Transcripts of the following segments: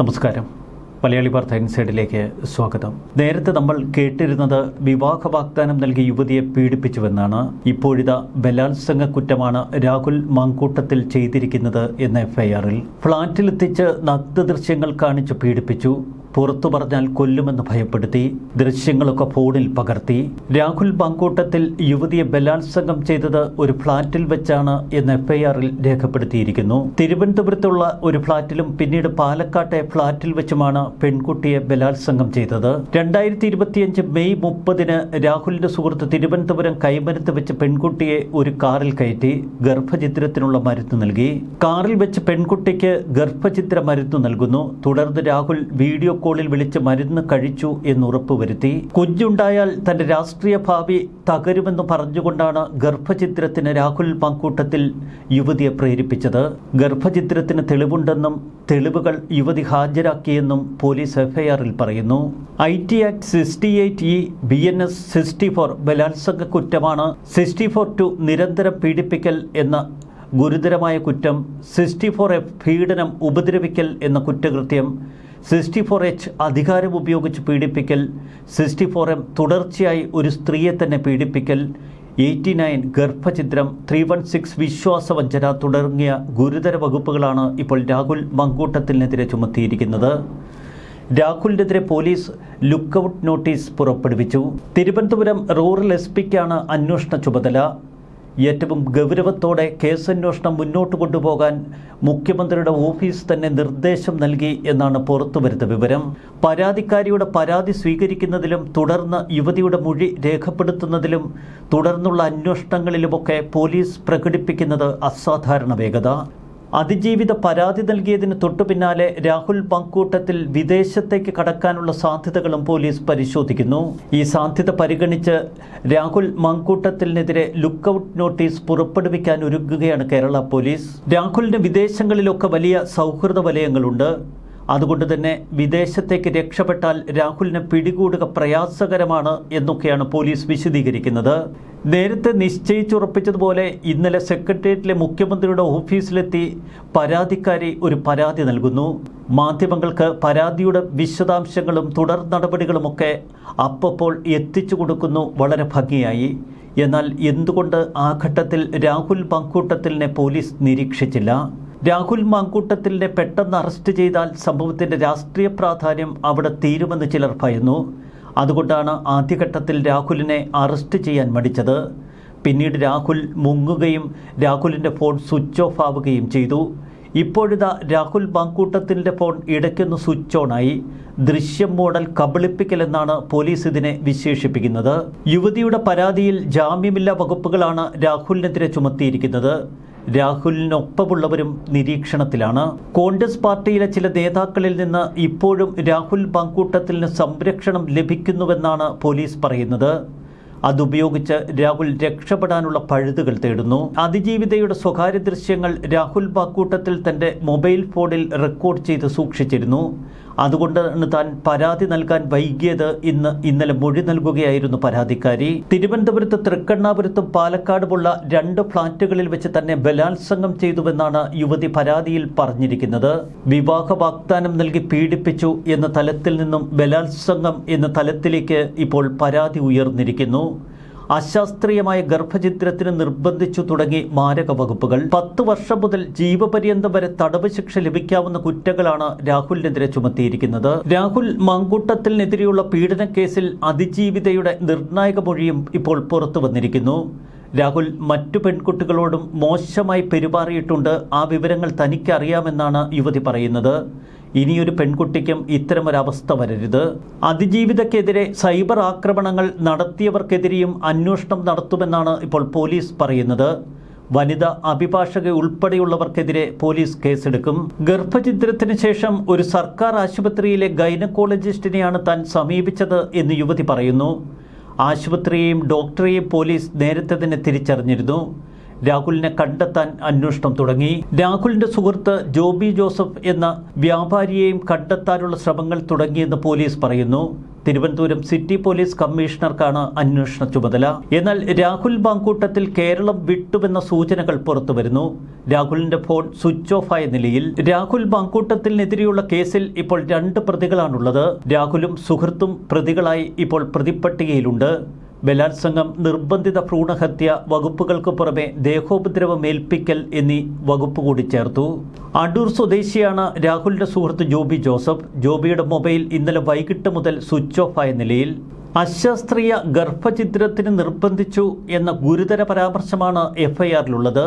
നമസ്കാരം. മലയാളി വാർത്ത ഇൻസൈഡിലേക്ക് സ്വാഗതം. നേരത്തെ നമ്മൾ കേട്ടിരുന്നത് വിവാഹ വാഗ്ദാനം നൽകി യുവതിയെ പീഡിപ്പിച്ചുവെന്നാണ്. ഇപ്പോഴിത ബലാത്സംഗ കുറ്റമാണ് രാഹുൽ മാങ്കൂട്ടത്തിൽ ചെയ്തിരിക്കുന്നത് എന്ന എഫ്ഐആറിൽ ഫ്ളാറ്റിലെത്തിച്ച് നഗ്ന ദൃശ്യങ്ങൾ കാണിച്ച് പീഡിപ്പിച്ചു. പുറത്തു പറഞ്ഞാൽ കൊല്ലുമെന്ന് ഭയപ്പെടുത്തി ദൃശ്യങ്ങളൊക്കെ ഫോണിൽ പകർത്തി. രാഹുൽ പങ്കൂട്ടത്തിൽ യുവതിയെ ബലാത്സംഗം ചെയ്തത് ഒരു ഫ്ളാറ്റിൽ വെച്ചാണ് എന്ന് എഫ്ഐആറിൽ രേഖപ്പെടുത്തിയിരിക്കുന്നു. തിരുവനന്തപുരത്തുള്ള ഒരു ഫ്ളാറ്റിലും പിന്നീട് പാലക്കാട്ടെ ഫ്ളാറ്റിൽ വെച്ചുമാണ് പെൺകുട്ടിയെ ബലാത്സംഗം ചെയ്തത്. രണ്ടായിരത്തി ഇരുപത്തിയഞ്ച് മെയ് മുപ്പതിന് രാഹുലിന്റെ സുഹൃത്ത് തിരുവനന്തപുരം കൈമരത്ത് വെച്ച് പെൺകുട്ടിയെ ഒരു കാറിൽ കയറ്റി ഗർഭചിത്രത്തിനുള്ള മരുന്ന് നൽകി. കാറിൽ വെച്ച് പെൺകുട്ടിക്ക് ഗർഭചിത്ര മരുന്ന് നൽകുന്നു. തുടർന്ന് രാഹുൽ വീഡിയോ കോളിൽ വിളിച്ച് മരുന്ന് കഴിച്ചു എന്ന് ഉറപ്പുവരുത്തി കുഞ്ഞുണ്ടായാൽ തന്റെ രാഷ്ട്രീയ ഭാവി തകരുമെന്ന് പറഞ്ഞുകൊണ്ടാണ് ഗർഭചിത്രത്തിന് രാഹുൽ പങ്കൂട്ടത്തിൽ യുവതിയെ പ്രേരിപ്പിച്ചത്. ഗർഭചിത്രത്തിന് തെളിവുണ്ടെന്നും തെളിവുകൾ യുവതി ഹാജരാക്കിയെന്നും പോലീസ് എഫ്ഐആറിൽ പറയുന്നു. I T act sixty eight E B N S sixty four ബലാത്സംഗ കുറ്റമാണ്. സിക്സ്റ്റി ഫോർ ടു നിരന്തരം പീഡിപ്പിക്കൽ എന്ന ഗുരുതരമായ കുറ്റം. സിക്സ്റ്റി ഫോർ എഫ് പീഡനം ഉപദ്രവിക്കൽ എന്ന കുറ്റകൃത്യം സിക്സ്റ്റി ഫോർ എച്ച് അധികാരം ഉപയോഗിച്ച് പീഡിപ്പിക്കൽ സിക്സ്റ്റി ഫോർ എം തുടർച്ചയായി ഒരു സ്ത്രീയെ തന്നെ പീഡിപ്പിക്കൽ എയ്റ്റി നയൻ ഗർഭഛിദ്രം ത്രീ വൺ സിക്സ് വിശ്വാസവഞ്ചന തുടങ്ങിയ ഗുരുതര വകുപ്പുകളാണ് ഇപ്പോൾ രാഹുൽ മങ്കൂട്ടത്തിനെതിരെ ചുമത്തിയിരിക്കുന്നത്. രാഹുലിനെതിരെ പോലീസ് ലുക്കൌട്ട് നോട്ടീസ് പുറപ്പെടുവിച്ചു. തിരുവനന്തപുരം റൂറൽ എസ് പിക്കാണ് അന്വേഷണ ചുമതല. ഏറ്റവും ഗൗരവത്തോടെ കേസന്വേഷണം മുന്നോട്ട് കൊണ്ടുപോകാൻ മുഖ്യമന്ത്രിയുടെ ഓഫീസ് തന്നെ നിർദ്ദേശം നൽകി എന്നാണ് പുറത്തുവരുന്ന വിവരം. പരാതിക്കാരിയുടെ പരാതി സ്വീകരിക്കുന്നതിലും തുടർന്ന് യുവതിയുടെ മൊഴി രേഖപ്പെടുത്തുന്നതിലും തുടർന്നുള്ള അന്വേഷണങ്ങളിലുമൊക്കെ പോലീസ് പ്രകടിപ്പിക്കുന്നത് അസാധാരണ വേഗത. അതിജീവിത പരാതി നൽകിയതിന് തൊട്ടു പിന്നാലെ രാഹുൽ പങ്കൂട്ടത്തിൽ വിദേശത്തേക്ക് കടക്കാനുള്ള സാധ്യതകളും പോലീസ് പരിശോധിക്കുന്നു. ഈ സാധ്യത പരിഗണിച്ച് രാഹുൽ മങ്കൂട്ടത്തിനെതിരെ ലുക്കൌട്ട് നോട്ടീസ് പുറപ്പെടുവിക്കാൻ ഒരുങ്ങുകയാണ് കേരള പോലീസ്. രാഹുലിന് വിദേശങ്ങളിലൊക്കെ വലിയ സൗഹൃദ വലയങ്ങളുണ്ട്. അതുകൊണ്ട് തന്നെ വിദേശത്തേക്ക് രക്ഷപ്പെട്ടാൽ രാഹുലിനെ പിടികൂടുക പ്രയാസകരമാണ് എന്നൊക്കെയാണ് പോലീസ് വിശദീകരിക്കുന്നത്. നേരത്തെ നിശ്ചയിച്ചുറപ്പിച്ചതുപോലെ ഇന്നലെ സെക്രട്ടേറിയറ്റിലെ മുഖ്യമന്ത്രിയുടെ ഓഫീസിലെത്തി പരാതിക്കാരി ഒരു പരാതി നൽകുന്നു. മാധ്യമങ്ങൾക്ക് പരാതിയുടെ വിശദാംശങ്ങളും തുടർ നടപടികളുമൊക്കെ അപ്പപ്പോൾ എത്തിച്ചു കൊടുക്കുന്നു വളരെ ഭംഗിയായി. എന്നാൽ എന്തുകൊണ്ട് ആ ഘട്ടത്തിൽ രാഹുൽ പങ്കൂട്ടത്തിലിനെ പോലീസ് നിരീക്ഷിച്ചില്ല? രാഹുൽ മാങ്കൂട്ടത്തിലിനെ പെട്ടെന്ന് അറസ്റ്റ് ചെയ്താൽ സംഭവത്തിന്റെ രാഷ്ട്രീയ പ്രാധാന്യം അവിടെ തീരുമെന്ന് ചിലർ ഭയന്നു. അതുകൊണ്ടാണ് ആദ്യഘട്ടത്തിൽ രാഹുലിനെ അറസ്റ്റ് ചെയ്യാൻ മടിച്ചത്. പിന്നീട് രാഹുൽ മുങ്ങുകയും രാഹുലിന്റെ ഫോൺ സ്വിച്ച് ഓഫ് ആവുകയും ചെയ്തു. ഇപ്പോഴിതാ രാഹുൽ മാങ്കൂട്ടത്തിന്റെ ഫോൺ ഇടയ്ക്കൊന്ന് സ്വിച്ച് ഓണായി ദൃശ്യം മോഡൽ കബളിപ്പിക്കലെന്നാണ് പോലീസ് ഇതിനെ വിശേഷിപ്പിക്കുന്നത്. യുവതിയുടെ പരാതിയിൽ ജാമ്യമില്ലാ വകുപ്പുകളാണ് രാഹുലിനെതിരെ ചുമത്തിയിരിക്കുന്നത്. രാഹുലിനൊപ്പമുള്ളവരും നിരീക്ഷണത്തിലാണ്. കോൺഗ്രസ് പാർട്ടിയിലെ ചില നേതാക്കളിൽ നിന്ന് ഇപ്പോഴും രാഹുൽ പങ്കൂട്ടത്തിന് സംരക്ഷണം ലഭിക്കുന്നുവെന്നാണ് പോലീസ് പറയുന്നത്. അതുപയോഗിച്ച് രാഹുൽ രക്ഷപ്പെടാനുള്ള പഴുതുകൾ തേടുന്നു. അതിജീവിതയുടെ സ്വകാര്യ ദൃശ്യങ്ങൾ രാഹുൽ പാക്കൂട്ടത്തിൽ തന്റെ മൊബൈൽ ഫോണിൽ റെക്കോർഡ് ചെയ്ത് സൂക്ഷിച്ചിരുന്നു. അതുകൊണ്ടാണ് താൻ പരാതി നൽകാൻ വൈകിയത് ഇന്ന് ഇന്നലെ മൊഴി നൽകുകയായിരുന്നു പരാതിക്കാരി. തിരുവനന്തപുരത്ത് തൃക്കണ്ണാപുരത്തും പാലക്കാടുമുള്ള രണ്ട് ഫ്ളാറ്റുകളിൽ വെച്ച് തന്നെ ബലാത്സംഗം ചെയ്തുവെന്നാണ് യുവതി പരാതിയിൽ പറഞ്ഞിരിക്കുന്നത്. വിവാഹ വാഗ്ദാനം നൽകി പീഡിപ്പിച്ചു എന്ന തലത്തിൽ നിന്നും ബലാത്സംഗം എന്ന തലത്തിലേക്ക് ഇപ്പോൾ പരാതി ഉയർന്നിരിക്കുന്നു. അശാസ്ത്രീയമായ ഗർഭചിത്രത്തിന് നിർബന്ധിച്ചു തുടങ്ങി മാരക വകുപ്പുകൾ. പത്ത് വർഷം മുതൽ ജീവപര്യന്തം വരെ തടവ് ശിക്ഷ ലഭിക്കാവുന്ന കുറ്റങ്ങളാണ് രാഹുലിനെതിരെ ചുമത്തിയിരിക്കുന്നത്. രാഹുൽ മങ്കൂട്ടത്തിനെതിരെയുള്ള പീഡന കേസിൽ അതിജീവിതയുടെ നിർണായക മൊഴിയും ഇപ്പോൾ പുറത്തു വന്നിരിക്കുന്നു. രാഹുൽ മറ്റു പെൺകുട്ടികളോടും മോശമായി പെരുമാറിയിട്ടുണ്ട്. ആ വിവരങ്ങൾ തനിക്കറിയാമെന്നാണ് യുവതി പറയുന്നത്. ഇനിയൊരു പെൺകുട്ടിക്കും ഇത്തരമൊരവസ്ഥ വരരുത്. അതിജീവിതക്കെതിരെ സൈബർ ആക്രമണങ്ങൾ നടത്തിയവർക്കെതിരെയും അന്വേഷണം നടത്തുമെന്നാണ് ഇപ്പോൾ പോലീസ് പറയുന്നത്. വനിത അഭിഭാഷക ഉൾപ്പെടെയുള്ളവർക്കെതിരെ പോലീസ് കേസെടുക്കും. ഗർഭചിത്രത്തിന് ശേഷം ഒരു സർക്കാർ ആശുപത്രിയിലെ ഗൈനക്കോളജിസ്റ്റിനെയാണ് താൻ സമീപിച്ചത് എന്ന് യുവതി പറയുന്നു. ആശുപത്രിയെയും ഡോക്ടറെയും പോലീസ് നേരത്തെ തന്നെ തിരിച്ചറിഞ്ഞിരുന്നു. രാഹുലിനെ കണ്ടെത്താൻ അന്വേഷണം തുടങ്ങി. രാഹുലിന്റെ സുഹൃത്ത് ജോബി ജോസഫ് എന്ന വ്യാപാരിയെയും കണ്ടെത്താനുള്ള ശ്രമങ്ങൾ തുടങ്ങിയെന്ന് പോലീസ് പറയുന്നു. തിരുവനന്തപുരം സിറ്റി പോലീസ് കമ്മീഷണർക്കാണ് അന്വേഷണ ചുമതല. എന്നാൽ രാഹുൽ ബാങ്കൂട്ടത്തിൽ കേരളം വിട്ടുവെന്ന സൂചനകൾ പുറത്തുവരുന്നു രാഹുലിന്റെ ഫോൺ സ്വിച്ച് ഓഫ് ആയ നിലയിൽ രാഹുൽ ബാങ്കൂട്ടത്തിനെതിരെയുള്ള കേസിൽ ഇപ്പോൾ രണ്ട് പ്രതികളാണുള്ളത്. രാഹുലും സുഹൃത്തും പ്രതികളായി ഇപ്പോൾ പ്രതിപ്പട്ടികയിലുണ്ട്. ബലാത്സംഗം നിർബന്ധിത ഭ്രൂണഹത്യ വകുപ്പുകൾക്ക് പുറമെ ദേഹോപദ്രവം ഏൽപ്പിക്കൽ എന്നീ വകുപ്പ് കൂടി ചേർത്തു. അടൂർ സ്വദേശിയാണ് രാഹുലിന്റെ സുഹൃത്ത് ജോബി ജോസഫ്. ജോബിയുടെ മൊബൈൽ ഇന്നലെ വൈകിട്ട് മുതൽ സ്വിച്ച് ഓഫ് ആയ നിലയിൽ. അശാസ്ത്രീയ ഗർഭചിത്രത്തിന് നിർബന്ധിച്ചു എന്ന ഗുരുതര പരാമർശമാണ് എഫ്ഐആറിലുള്ളത്.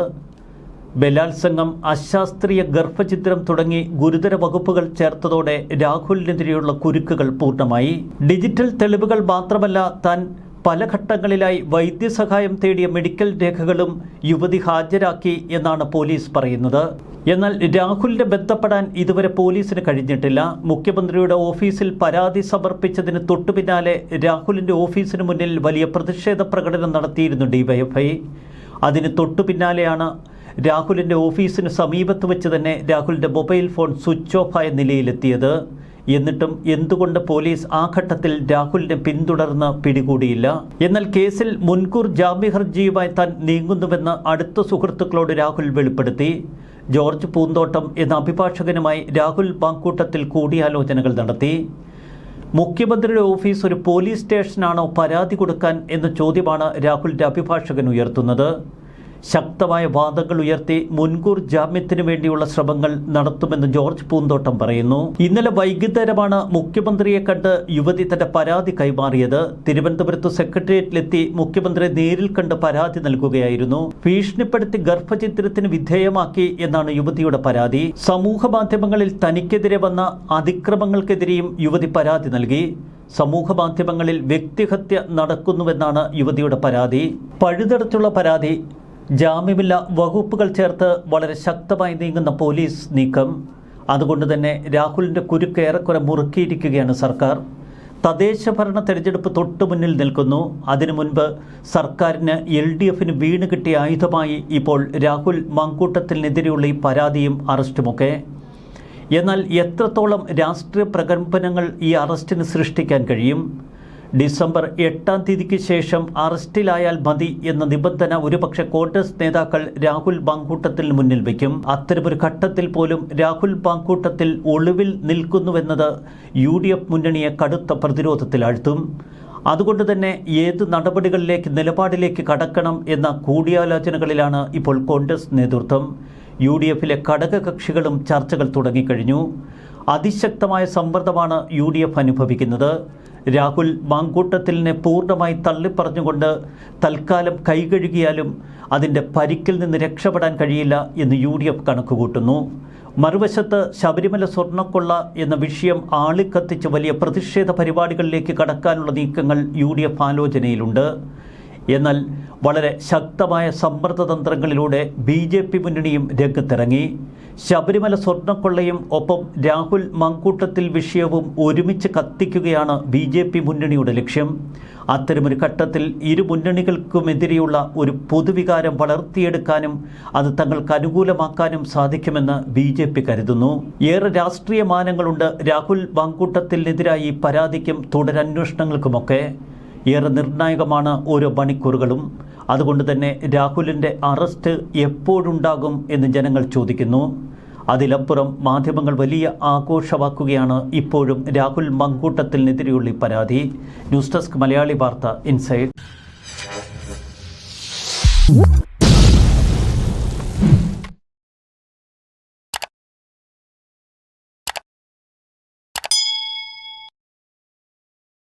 ബലാത്സംഗം അശാസ്ത്രീയ ഗർഭചിത്രം തുടങ്ങി ഗുരുതര വകുപ്പുകൾ ചേർത്തതോടെ രാഹുലിനെതിരെയുള്ള കുരുക്കുകൾ പൂർണമായി. ഡിജിറ്റൽ തെളിവുകൾ മാത്രമല്ല താൻ പല ഘട്ടങ്ങളിലായി വൈദ്യസഹായം തേടിയ മെഡിക്കൽ രേഖകളും യുവതി ഹാജരാക്കി എന്നാണ് പോലീസ് പറയുന്നത്. എന്നാൽ രാഹുലിനെ ബന്ധപ്പെടാൻ ഇതുവരെ പോലീസിന് കഴിഞ്ഞിട്ടില്ല. മുഖ്യമന്ത്രിയുടെ ഓഫീസിൽ പരാതി സമർപ്പിച്ചതിന് തൊട്ടുപിന്നാലെ രാഹുലിന്റെ ഓഫീസിന് മുന്നിൽ വലിയ പ്രതിഷേധ പ്രകടനം നടത്തിയിരുന്നു ഡിവൈഎഫ്ഐ. അതിന് തൊട്ടുപിന്നാലെയാണ് രാഹുലിന്റെ ഓഫീസിന് സമീപത്ത് വെച്ച് തന്നെ രാഹുലിന്റെ മൊബൈൽ ഫോൺ സ്വിച്ച് ഓഫായ നിലയിലെത്തിയത്. എന്നിട്ടും എന്തുകൊണ്ട് പോലീസ് ആ ഘട്ടത്തിൽ രാഹുലിനെ പിന്തുടർന്ന് പിടികൂടിയില്ല? എന്നാൽ കേസിൽ മുൻകൂർ ജാമ്യ ഹർജിയുമായി താൻ നീങ്ങുന്നുവെന്ന് അടുത്ത സുഹൃത്തുക്കളോട് രാഹുൽ വെളിപ്പെടുത്തി. ജോർജ് പൂന്തോട്ടം എന്ന അഭിഭാഷകനുമായി രാഹുൽ ബാങ്കൂട്ടത്തിൽ കൂടിയാലോചനകൾ നടത്തി. മുഖ്യമന്ത്രിയുടെ ഓഫീസ് ഒരു പോലീസ് സ്റ്റേഷനാണോ പരാതി കൊടുക്കാൻ എന്ന ചോദ്യമാണ് രാഹുലിന്റെ അഭിഭാഷകൻ ഉയർത്തുന്നത്. ശക്തമായ വാദങ്ങൾ ഉയർത്തി മുൻകൂർ ജാമ്യത്തിന് വേണ്ടിയുള്ള ശ്രമങ്ങൾ നടത്തുമെന്ന് ജോർജ് പൂന്തോട്ടം പറയുന്നു. ഇന്നലെ വൈകുന്നേരമാണ് മുഖ്യമന്ത്രിയെ കണ്ട് യുവതി തന്റെ പരാതി കൈമാറിയത്. തിരുവനന്തപുരത്ത് സെക്രട്ടേറിയറ്റിലെത്തി മുഖ്യമന്ത്രി നേരിൽ കണ്ട് പരാതി നൽകുകയായിരുന്നു. ഭീഷണിപ്പെടുത്തി ഗർഭചിത്രത്തിന് വിധേയമാക്കി എന്നാണ് യുവതിയുടെ പരാതി. സമൂഹ മാധ്യമങ്ങളിൽ തനിക്കെതിരെ വന്ന അതിക്രമങ്ങൾക്കെതിരെയും യുവതി പരാതി നൽകി. സമൂഹ മാധ്യമങ്ങളിൽ വ്യക്തിഹത്യ നടക്കുന്നുവെന്നാണ് യുവതിയുടെ പരാതി. പഴുതടത്തുള്ള പരാതി ജാമ്യമില്ല വകുപ്പുകൾ ചേർത്ത് വളരെ ശക്തമായി നീങ്ങുന്ന പോലീസ് നീക്കം. അതുകൊണ്ട് തന്നെ രാഹുലിന്റെ കുരുക്ക് ഏറെക്കുറെ മുറുക്കിയിരിക്കുകയാണ് സർക്കാർ. തദ്ദേശ ഭരണ തെരഞ്ഞെടുപ്പ് തൊട്ടു മുന്നിൽ നിൽക്കുന്നു. അതിനു മുൻപ് സർക്കാരിന് എൽ ഡി എഫിന് വീണ് കിട്ടിയ ആയുധമായി ഇപ്പോൾ രാഹുൽ മങ്കൂട്ടത്തിനെതിരെയുള്ള ഈ പരാതിയും അറസ്റ്റുമൊക്കെ. എന്നാൽ എത്രത്തോളം രാഷ്ട്രീയ പ്രകമ്പനങ്ങൾ ഈ അറസ്റ്റിന് സൃഷ്ടിക്കാൻ കഴിയും? ഡിസംബർ എട്ടാം തീയതിക്ക് ശേഷം അറസ്റ്റിലായാൽ മതി എന്ന നിബന്ധന ഒരുപക്ഷെ കോൺഗ്രസ് നേതാക്കൾ രാഹുൽ ബാങ്കൂട്ടത്തിൽ മുന്നിൽ വയ്ക്കും. അത്തരമൊരു ഘട്ടത്തിൽ പോലും രാഹുൽ ബാങ്കൂട്ടത്തിൽ ഒളിവിൽ നിൽക്കുന്നുവെന്നത് യു ഡി എഫ് മുന്നണിയെ കടുത്ത പ്രതിരോധത്തിലാഴ്ത്തും. അതുകൊണ്ട് തന്നെ ഏത് നടപടികളിലേക്ക് നിലപാടിലേക്ക് കടക്കണം എന്ന കൂടിയാലോചനകളിലാണ് ഇപ്പോൾ കോൺഗ്രസ് നേതൃത്വം. യു ഡി എഫിലെ ഘടകകക്ഷികളും ചർച്ചകൾ തുടങ്ങിക്കഴിഞ്ഞു. അതിശക്തമായ സമ്മർദ്ദമാണ് യു ഡി എഫ് അനുഭവിക്കുന്നത്. രാഹുൽ മാങ്കൂട്ടത്തിലിനെ പൂർണമായി തള്ളിപ്പറഞ്ഞുകൊണ്ട് തൽക്കാലം കൈകഴുകിയാലും അതിന്റെ പരിക്കിൽ നിന്ന് രക്ഷപ്പെടാൻ കഴിയില്ല എന്ന് യു ഡി എഫ് കണക്കുകൂട്ടുന്നു. മറുവശത്ത് ശബരിമല സ്വർണക്കൊള്ള എന്ന വിഷയം ആളിക്കത്തിച്ച് വലിയ പ്രതിഷേധ പരിപാടികളിലേക്ക് കടക്കാനുള്ള നീക്കങ്ങൾ യു ഡി എഫ് ആലോചനയിലുണ്ട്. എന്നാൽ വളരെ ശക്തമായ സമ്മർദ്ദതന്ത്രങ്ങളിലൂടെ ബി ജെ പി മുന്നണിയും രംഗത്തിറങ്ങി. ശബരിമല സ്വർണക്കൊള്ളയും ഒപ്പം രാഹുൽ മങ്കൂട്ടത്തിൽ വിഷയവും ഒരുമിച്ച് കത്തിക്കുകയാണ് ബി ജെ പി മുന്നണിയുടെ ലക്ഷ്യം. അത്തരമൊരു ഘട്ടത്തിൽ ഇരു മുന്നണികൾക്കുമെതിരെയുള്ള ഒരു പൊതുവികാരം വളർത്തിയെടുക്കാനും അത് തങ്ങൾക്ക് അനുകൂലമാക്കാനും സാധിക്കുമെന്ന് ബി ജെ പി കരുതുന്നു. ഏറെ രാഷ്ട്രീയ മാനങ്ങളുണ്ട് രാഹുൽ മങ്കൂട്ടത്തിനെതിരായി പരാതിക്കും തുടരന്വേഷണങ്ങൾക്കുമൊക്കെ. ഏറെ നിർണായകമാണ് ഓരോ മണിക്കൂറുകളും അതുകൊണ്ട് തന്നെ രാഹുലിന്റെ അറസ്റ്റ് എപ്പോഴുണ്ടാകും എന്ന് ജനങ്ങൾ ചോദിക്കുന്നു. അതിലപ്പുറം മാധ്യമങ്ങൾ വലിയ ആഘോഷമാക്കുകയാണ് ഇപ്പോഴും രാഹുൽ മങ്കൂട്ടത്തിനെതിരെയുള്ള പരാതി. ന്യൂസ് ഡെസ്ക് മലയാളി വാർത്ത ഇൻസൈഡ്.